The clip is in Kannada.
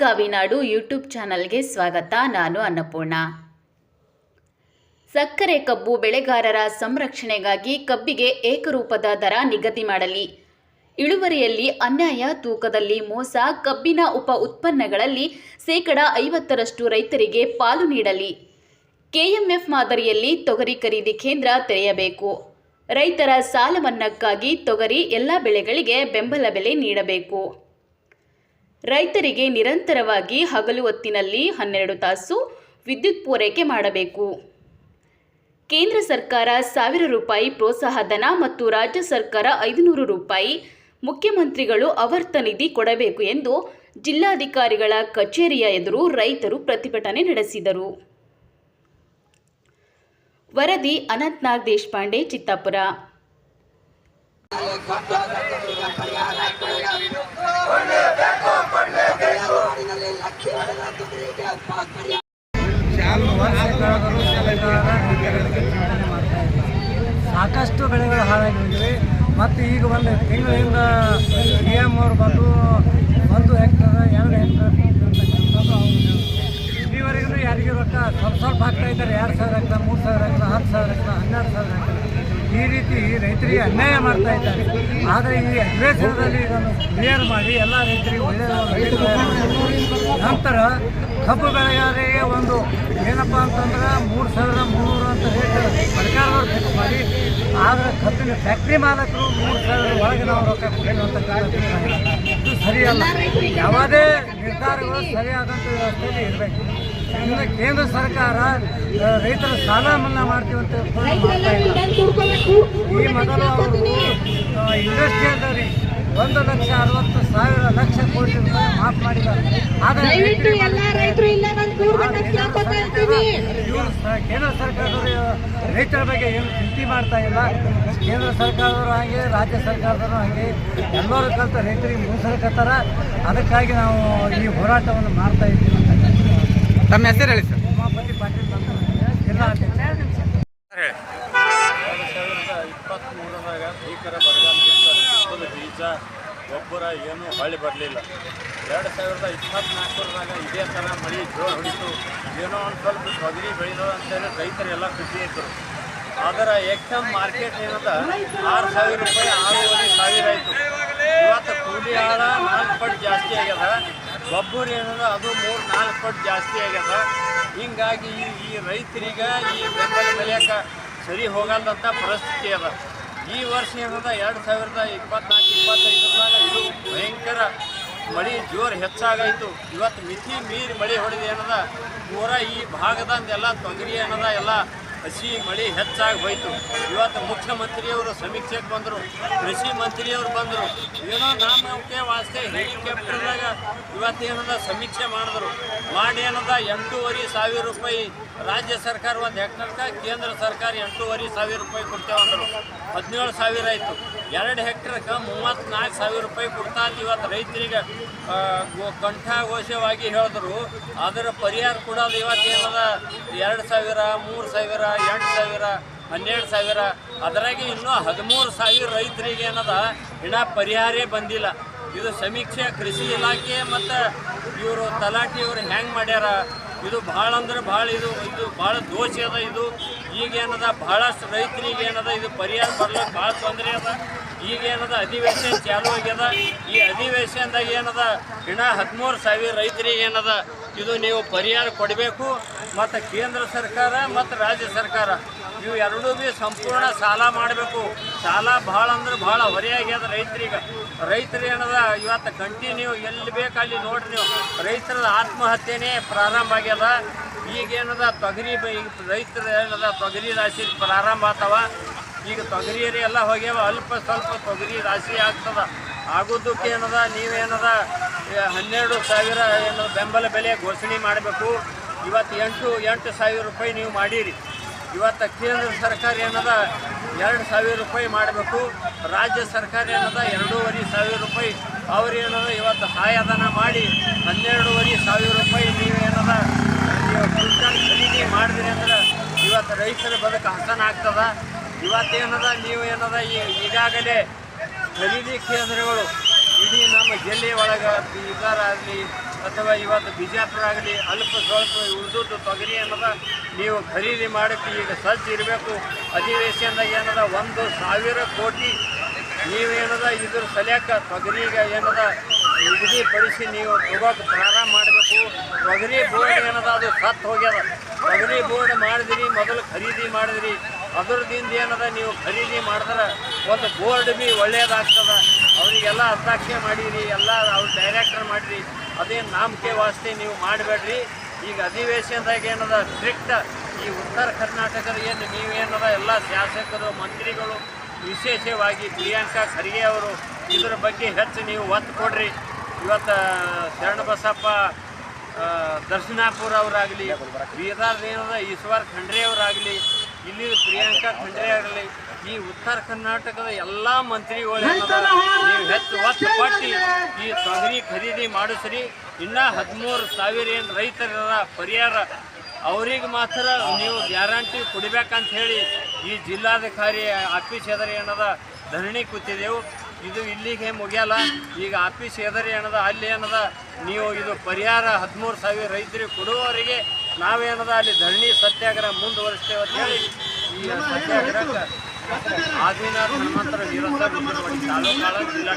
ಗಾವಿನಾಡು ಯೂಟ್ಯೂಬ್ ಚಾನಲ್ಗೆ ಸ್ವಾಗತ. ನಾನು ಅನ್ನಪೂರ್ಣ. ಸಕ್ಕರೆ ಕಬ್ಬು ಬೆಳೆಗಾರರ ಸಂರಕ್ಷಣೆಗಾಗಿ ಕಬ್ಬಿಗೆ ಏಕರೂಪದ ದರ ನಿಗದಿ ಮಾಡಲಿ. ಇಳುವರಿಯಲ್ಲಿ ಅನ್ಯಾಯ, ತೂಕದಲ್ಲಿ ಮೋಸ, ಕಬ್ಬಿನ ಉಪ ಉತ್ಪನ್ನಗಳಲ್ಲಿ ಶೇಕಡ ಐವತ್ತರಷ್ಟು ರೈತರಿಗೆ ಪಾಲು ನೀಡಲಿ. ಕೆಎಂಎಫ್ ಮಾದರಿಯಲ್ಲಿ ತೊಗರಿ ಖರೀದಿ ಕೇಂದ್ರ ತೆರೆಯಬೇಕು. ರೈತರ ಸಾಲ ಮನ್ನಾಕ್ಕಾಗಿ ತೊಗರಿ ಎಲ್ಲ ಬೆಳೆಗಳಿಗೆ ಬೆಂಬಲ ಬೆಲೆ ನೀಡಬೇಕು. ರೈತರಿಗೆ ನಿರಂತರವಾಗಿ ಹಗಲು ಹೊತ್ತಿನಲ್ಲಿ ಹನ್ನೆರಡು ತಾಸು ವಿದ್ಯುತ್ ಪೂರೈಕೆ ಮಾಡಬೇಕು. ಕೇಂದ್ರ ಸರ್ಕಾರ ಸಾವಿರ ರೂಪಾಯಿ ಪ್ರೋತ್ಸಾಹಧನ ಮತ್ತು ರಾಜ್ಯ ಸರ್ಕಾರ ಐದುನೂರು ರೂಪಾಯಿ ಮುಖ್ಯಮಂತ್ರಿಗಳು ಅವರ್ತ ನಿಧಿ ಕೊಡಬೇಕು ಎಂದು ಜಿಲ್ಲಾಧಿಕಾರಿಗಳ ಕಚೇರಿಯ ಎದುರು ರೈತರು ಪ್ರತಿಭಟನೆ ನಡೆಸಿದರು. ವರದಿ ಅನಂತ್ನಾಗ್ ದೇಶಪಾಂಡೆ, ಚಿತ್ತಾಪುರ ವರ್ಷಗಳಾದರೂ ಸರ್ಕಾರ ಬೆಳೆಗಳಿಗೆ ಚಿಂತನೆ ಮಾಡ್ತಾ ಇಲ್ಲ ಸಾಕಷ್ಟು ಬೆಳೆಗಳು ಹಾಳಾಗಿ ಹೋಗಿವೆ ಮತ್ತು ಈಗ ಒಂದು ತಿಂಗಳಿಂದ ಸಿ ಎಂ ಅವರು ಬಂದು ಒಂದು ಹೆಕ್ಟರ್, ಎರಡು ಹೆಕ್ಟರ್ ಇಲ್ಲಿವರೆಗೂ ಯಾರಿಗೂ ರೊಕ್ಕ ಸ್ವಲ್ಪ ಸ್ವಲ್ಪ ಹಾಕ್ತಾ ಇದ್ದಾರೆ. ಎರಡು ಸಾವಿರ ಹೆಕ್ಟರ್ ಮೂರು ಸಾವಿರ ಹೆಕ್ಟರ್ ಹತ್ತು ಸಾವಿರ ಹೆಕ್ಟರ್ ಹನ್ನೆರಡು ಸಾವಿರ ಹೆಕ್ಟರ್ ಈ ರೀತಿ ರೈತರಿಗೆ ಅನ್ಯಾಯ ಮಾಡ್ತಾ ಇದ್ದಾರೆ. ಆದರೆ ಈ ಅಧಿವೇಶನದಲ್ಲಿ ಇದನ್ನು ಕ್ಲಿಯರ್ ಮಾಡಿ ಎಲ್ಲ ರೈತರಿಗೆ ಒಳ್ಳೆಯ ನಂತರ ಕಬ್ಬು ಬೆಳೆಗಾರರಿಗೆ ಒಂದು ಏನಪ್ಪ ಅಂತಂದ್ರೆ ಮೂರು ಸಾವಿರದ ಮುನ್ನೂರು ಅಂತ ರೇಟ್ ಸರ್ಕಾರದವ್ರು ಫಿಕ್ಸ್ ಮಾಡಿ. ಆದರೆ ಕಬ್ಬಿನ ಫ್ಯಾಕ್ಟ್ರಿ ಮಾಲಕರು ಮೂರು ಸಾವಿರದ ಒಳಗೆ ನಾವು ರೊಕ್ಕ ಅಂತಕ್ಕಂಥದ್ದು ಇದು ಸರಿಯಲ್ಲ. ಯಾವುದೇ ನಿರ್ಧಾರಗಳು ಸರಿಯಾದಂಥ ವ್ಯವಸ್ಥೆಯಲ್ಲಿ ಇರಬೇಕು. ಇನ್ನು ಕೇಂದ್ರ ಸರ್ಕಾರ ರೈತರ ಸಾಲ ಮನ್ನಾ ಮಾಡ್ತೀವಿ ಅಂತ ಈ ಮೊದಲು ಅವರು ಇಂಡಸ್ಟ್ರಿಯಲ್ದವರಿಗೆ ಒಂದು ಲಕ್ಷ ಅರವತ್ತು ಸಾವಿರ ಲಕ್ಷ ಕೋಟಿ ರೂಪಾಯಿ ಮಾಫ್ ಮಾಡಿದ್ದಾರೆ. ದಯವಿಟ್ಟು ಎಲ್ಲ ರೈತರು ಇಲ್ಲ ಕೇಂದ್ರ ಸರ್ಕಾರದವರು ರೈತರ ಬಗ್ಗೆ ಏನು ಚಿಂತೆ ಮಾಡ್ತಾ ಇಲ್ಲ. ಕೇಂದ್ರ ಸರ್ಕಾರದವರು ಹಾಗೆ ರಾಜ್ಯ ಸರ್ಕಾರದವರು ಹಾಗೆ ಎಲ್ಲರೂ ಕಲಿತ ರೈತರಿಗೆ ಮುನ್ಸರ್ಕತ್ತಾರ ಅದಕ್ಕಾಗಿ ನಾವು ಈ ಹೋರಾಟವನ್ನು ಮಾಡ್ತಾ ಇದ್ದೀವಿ ಅಂತ ತಮ್ಮ ಹೆಸರು ಹೇಳಿ ಸರ್ ಉಮಾಪತಿ ಪಾಟೀಲ್ ಅಂತ ಜಿಲ್ಲಾಧ್ಯಕ್ಷ ಸರ್ ಹೇಳಿ ಎರಡು ಸಾವಿರದ ಇಪ್ಪತ್ತ್ಮೂರರಾಗ ಭೀಕರ ಬರಗಾಲ ಬಿತ್ತು ಬಿತ್ತದ ಬೀಜ ಗೊಬ್ಬರ ಏನೂ ಹೊಳ್ಳಿ ಬರಲಿಲ್ಲ. ಎರಡು ಸಾವಿರದ ಇಪ್ಪತ್ತ್ನಾಲ್ಕರಾಗ ಇದೇ ಥರ ಮಳೆ ಜೋರು ಹೊಡಿತು. ಏನೋ ಒಂದು ಸ್ವಲ್ಪ ತೊಗರಿ ಬೆಳೆದು ಅಂತೇಳಿ ರೈತರೆಲ್ಲ ಖುಷಿ ಇದ್ದರು ಅದರ ಎಕ್ಸಾಮ್ ಮಾರ್ಕೆಟ್ ಏನದ? ಆರು ಸಾವಿರ ರೂಪಾಯಿ ಆರೂವರೆ ಸಾವಿರ ಆಯಿತು. ಇವತ್ತು ಕೂಲಿ ಆಳ ನಾಲ್ಕು ಪಟ್ಟು ಜಾಸ್ತಿ ಆಗ್ಯದ. ಗೊಬ್ಬರ ಏನದ? ಅದು ಮೂರು, ನಾಲ್ಕು ಪಟ್ಟು ಜಾಸ್ತಿ ಆಗ್ಯದ. ಹಿಂಗಾಗಿ ಈ ಈ ರೈತರಿಗೆ ಈ ಬೆಂಬಲ ಬೆಲೆಯಕ್ಕ ಸರಿ ಹೋಗಲ್ಲಂಥ ಪರಿಸ್ಥಿತಿ ಅದ. ಈ ವರ್ಷ ಏನದ? ಎರಡು ಸಾವಿರದ ಇಪ್ಪತ್ನಾಲ್ಕು ಇಪ್ಪತ್ತೈದರಾಗ ಇದು ಭಯಂಕರ ಮಳೆ ಜೋರು ಹೆಚ್ಚಾಗಾಯಿತು. ಇವತ್ತು ಮಿತಿ ಮೀರಿ ಮಳೆ ಹೊಡೆದು ಏನದ ಪೂರ ಈ ಭಾಗದಂದೆಲ್ಲ ತೊಗರಿ ಏನದ ಎಲ್ಲ ಹಸಿ ಮಳೆ ಹೆಚ್ಚಾಗಿ ಹೋಯ್ತು. ಇವತ್ತು ಮುಖ್ಯಮಂತ್ರಿಯವರು, ಸಮೀಕ್ಷೆಗೆ ಬಂದರು, ಕೃಷಿ ಮಂತ್ರಿಯವರು ಬಂದರು. ಏನೋ ನಾಮಕ್ಕೆ ವಾಸ್ತೆ ಹೆಲಿಕಾಪ್ಟರ್ದಾಗ ಇವತ್ತೇನದ ಸಮೀಕ್ಷೆ ಮಾಡಿದ್ರು. ಮಾಡಿ ಏನದ ಎಂಟೂವರೆ ಸಾವಿರ ರೂಪಾಯಿ. ರಾಜ್ಯ ಸರ್ಕಾರ ಒಂದು ಹೆಕ್ಟರ್ಗೆ ಕೇಂದ್ರ ಸರ್ಕಾರ ಎಂಟೂವರೆ ಸಾವಿರ ರೂಪಾಯಿ ಕೊಡ್ತೇವೆ ಅಂದರು. ಹದಿನೇಳು ಸಾವಿರ ಆಯಿತು. ಎರಡು ಹೆಕ್ಟರ್ಗೆ ಮೂವತ್ತ್ನಾಲ್ಕು ಸಾವಿರ ರೂಪಾಯಿ ಕೊಡ್ತಾ ಇವತ್ತು ರೈತರಿಗೆ ಕಂಠಾಘೋಷವಾಗಿ ಹೇಳಿದ್ರು. ಅದರ ಪರಿಹಾರ ಕೊಡೋದು ಇವತ್ತೇನದ ಎರಡು ಸಾವಿರ, ಮೂರು ಸಾವಿರ, ಎಂಟು ಸಾವಿರ. ಹನ್ನೆರಡು ಸಾವಿರ. ಅದರಾಗೆ ಇನ್ನೂ ಹದಿಮೂರು ಸಾವಿರ ರೈತರಿಗೆ ಏನದ, ಇನ್ನ ಪರಿಹಾರೇ ಬಂದಿಲ್ಲ. ಇದು ಸಮೀಕ್ಷೆ, ಕೃಷಿ ಇಲಾಖೆ ಮತ್ತು ಇವರು ತಲಾಟಿ ಇವರು ಹೆಂಗೆ ಮಾಡ್ಯಾರ? ಇದು ಭಾಳ ಅಂದ್ರೆ ಭಾಳ ಇದು ಇದು ಭಾಳ ದೋಷ ಅದ ಇದು. ಈಗೇನದ ಭಾಳಷ್ಟು ರೈತರಿಗೆ ಏನದ, ಇದು ಪರಿಹಾರ ಬರ್ಲಿಕ್ಕೆ ಭಾಳ ತೊಂದರೆ ಅದ. ಈಗೇನದ ಅಧಿವೇಶನ ಚಾಲು ಆಗ್ಯದ. ಈ ಅಧಿವೇಶನದಾಗ ಏನದ, ಇನ್ನ ಹದಿಮೂರು ಸಾವಿರ ರೈತರಿಗೆ ಏನದ, ಇದು ನೀವು ಪರಿಹಾರ ಕೊಡಬೇಕು. ಮತ್ತು ಕೇಂದ್ರ ಸರ್ಕಾರ ಮತ್ತು ರಾಜ್ಯ ಸರ್ಕಾರ. ಇವು ಎರಡೂ ಭೀ ಸಂಪೂರ್ಣ ಸಾಲ ಮಾಡಬೇಕು. ಸಾಲ ಭಾಳ ಅಂದ್ರೆ ಭಾಳ ಹೊರೆಯಾಗ್ಯದ ರೈತರಿಗೆ. ರೈತರು ಏನದ, ಇವತ್ತು ಕಂಟಿನ್ಯೂ ಎಲ್ಲಿ ಬೇಕು ಅಲ್ಲಿ ನೋಡ್ರಿ ನೀವು. ರೈತರ ಆತ್ಮಹತ್ಯೆನೇ ಪ್ರಾರಂಭ ಆಗ್ಯದ. ಈಗೇನದ ತೊಗರಿ ಬ- ರೈತರು ಏನದ, ತೊಗರಿ ರಾಶಿ ಪ್ರಾರಂಭ ಆತವ. ಈಗ ತೊಗರಿ ಎಲ್ಲ ಹೋಗ್ಯಾವ, ಅಲ್ಪ ಸ್ವಲ್ಪ ತೊಗರಿ ರಾಶಿ ಆಗ್ತದ. ಆಗೋದಕ್ಕೆ ಏನದ, ನೀವೇನದ ಹನ್ನೆರಡು ಸಾವಿರ ಏನದ ಬೆಂಬಲ ಬೆಲೆ ಘೋಷಣೆ ಮಾಡಬೇಕು. ಇವತ್ತು ಎಂಟು ಎಂಟು ಸಾವಿರ ರೂಪಾಯಿ ನೀವು ಮಾಡೀರಿ. ಇವತ್ತು ಕೇಂದ್ರ ಸರ್ಕಾರ ಏನದ? ಎರಡು ಸಾವಿರ ರೂಪಾಯಿ ಮಾಡಬೇಕು. ರಾಜ್ಯ ಸರ್ಕಾರ ಏನದ? ಎರಡೂವರೆ ಸಾವಿರ ರೂಪಾಯಿ. ಅವ್ರು ಏನದ? ಇವತ್ತು ಸಹಾಯಧನ ಮಾಡಿ ಹನ್ನೆರಡೂವರೆ ಸಾವಿರ ರೂಪಾಯಿ ನೀವು ನೀವು ಕ್ವಿಂಟಲ್ ಖರೀದಿ ಮಾಡಿದ್ರಿ ಅಂದ್ರೆ ಇವತ್ತು ರೈತರ ಬದುಕು ಹಸನ ಆಗ್ತದ. ಇವತ್ತೇನದ ನೀವು ಏನದ? ಈಗಾಗಲೇ ಖರೀದಿ ಕೇಂದ್ರಗಳು ಇಡೀ ನಮ್ಮ ಜಿಲ್ಲೆ ಒಳಗೆ ಆಗಲಿ ಅಥವಾ ಇವತ್ತು ಬಿಜಾಪುರ ಆಗಲಿ ಅಲ್ಪ ಸ್ವಲ್ಪ ಉಳಿದುದ್ದು ತೊಗರಿ ಏನದ ನೀವು ಖರೀದಿ ಮಾಡೋಕ್ಕೆ ಈಗ ಸಜ್ಜು ಇರಬೇಕು. ಅಧಿವೇಶನದಾಗ ಏನದ? ಒಂದು ಸಾವಿರ ಕೋಟಿ ನೀವೇನದ? ಇದ್ರ ಸಲ್ಯಾಕ ತೊಗರಿಗೆ ಏನದ? ನಿಗದಿಪಡಿಸಿ ನೀವು ತಗೋಕೆ ಪ್ರಾರಂಭ ಮಾಡಬೇಕು. ತೊಗರಿ ಬೋರ್ಡ್ ಏನದ? ಅದು ಸತ್ತು ಹೋಗ್ಯದ. ತೊಗರಿ ಬೋರ್ಡ್ ಮಾಡಿದ್ರಿ, ಮೊದಲು ಖರೀದಿ ಮಾಡಿದ್ರಿ. ಅದರದಿಂದ ಏನದ? ನೀವು ಖರೀದಿ ಮಾಡಿದ್ರೆ ಒಂದು ಬೋರ್ಡ್ ಬಿ ಒಳ್ಳೆಯದಾಗ್ತದೆ ಅವರಿಗೆಲ್ಲ ಹಸ್ತಾಕ್ಷರ ಮಾಡಿರಿ, ಎಲ್ಲ ಅವ್ರು ಡೈರೆಕ್ಟರ್ ಮಾಡಿರಿ. ಅದೇನು ನಾಮಕೆ ವಾಸ್ತೆ ನೀವು ಮಾಡಬೇಡ್ರಿ. ಈಗ ಅಧಿವೇಶನದಾಗ ಏನದ ಸ್ಟ್ರಿಕ್ಟ್ ಈ ಉತ್ತರ ಕರ್ನಾಟಕದ ಏನು ನೀವೇನದ ಎಲ್ಲ ಶಾಸಕರು, ಮಂತ್ರಿಗಳು, ವಿಶೇಷವಾಗಿ ಪ್ರಿಯಾಂಕಾ ಖರ್ಗೆ ಅವರು ಇದರ ಬಗ್ಗೆ ಹೆಚ್ಚು ನೀವು ಒತ್ತು ಕೊಡ್ರಿ. ಇವತ್ತು ಶರಣಬಸಪ್ಪ ದರ್ಶನಾಪುರ ಅವರಾಗಲಿ ಬೀದರ್ ಏನದ ಈಶ್ವರ್ ಖಂಡ್ರೆ ಅವರಾಗಲಿ ಇಲ್ಲಿ ಪ್ರಿಯಾಂಕಾ ಖಂಡ್ರೆ ಆಗಲಿ ಈ ಉತ್ತರ ಕರ್ನಾಟಕದ ಎಲ್ಲಾ ಮಂತ್ರಿಗಳು ನೀವು ಹೆಚ್ಚು ಒತ್ತು ಕೊಟ್ಟು ಈ ತೊಗರಿ ಖರೀದಿ ಮಾಡಿಸ್ರಿ. ಇನ್ನೂ ಹದಿಮೂರು ಸಾವಿರ ಏನು ರೈತರ ಪರಿಹಾರ ಅವ್ರಿಗೆ ಮಾತ್ರ ನೀವು ಗ್ಯಾರಂಟಿ ಕೊಡ್ಬೇಕಂತ ಹೇಳಿ ಈ ಜಿಲ್ಲಾಧಿಕಾರಿ ಆಫೀಸ್ ಎದುರು ಏನದ ಧರಣಿ ಕೂತಿದ್ದೆವು ಇದು ಇಲ್ಲಿಗೆ ಮುಗಿಯಲ್ಲ. ಈಗ ಆಫೀಸ್ ಎದುರು ಏನದ ಅಲ್ಲಿ ಏನದ ನೀವು ಇದು ಪರಿಹಾರ ಹದಿಮೂರು ಸಾವಿರ ರೈತರಿಗೆ ಕೊಡುವವರಿಗೆ ನಾವೇನದ ಅಲ್ಲಿ ಧರಣಿ ಸತ್ಯಾಗ್ರಹ ಮುಂದುವರಿಸ್ತೇವೆ ಅಂತ ಹೇಳಿ ಈ ಸತ್ಯಾಗ್ರಹಕ್ಕೆ ఆదినాథ్ హనుమంతరావు నిరంతరం తాలూకాల జిల్లా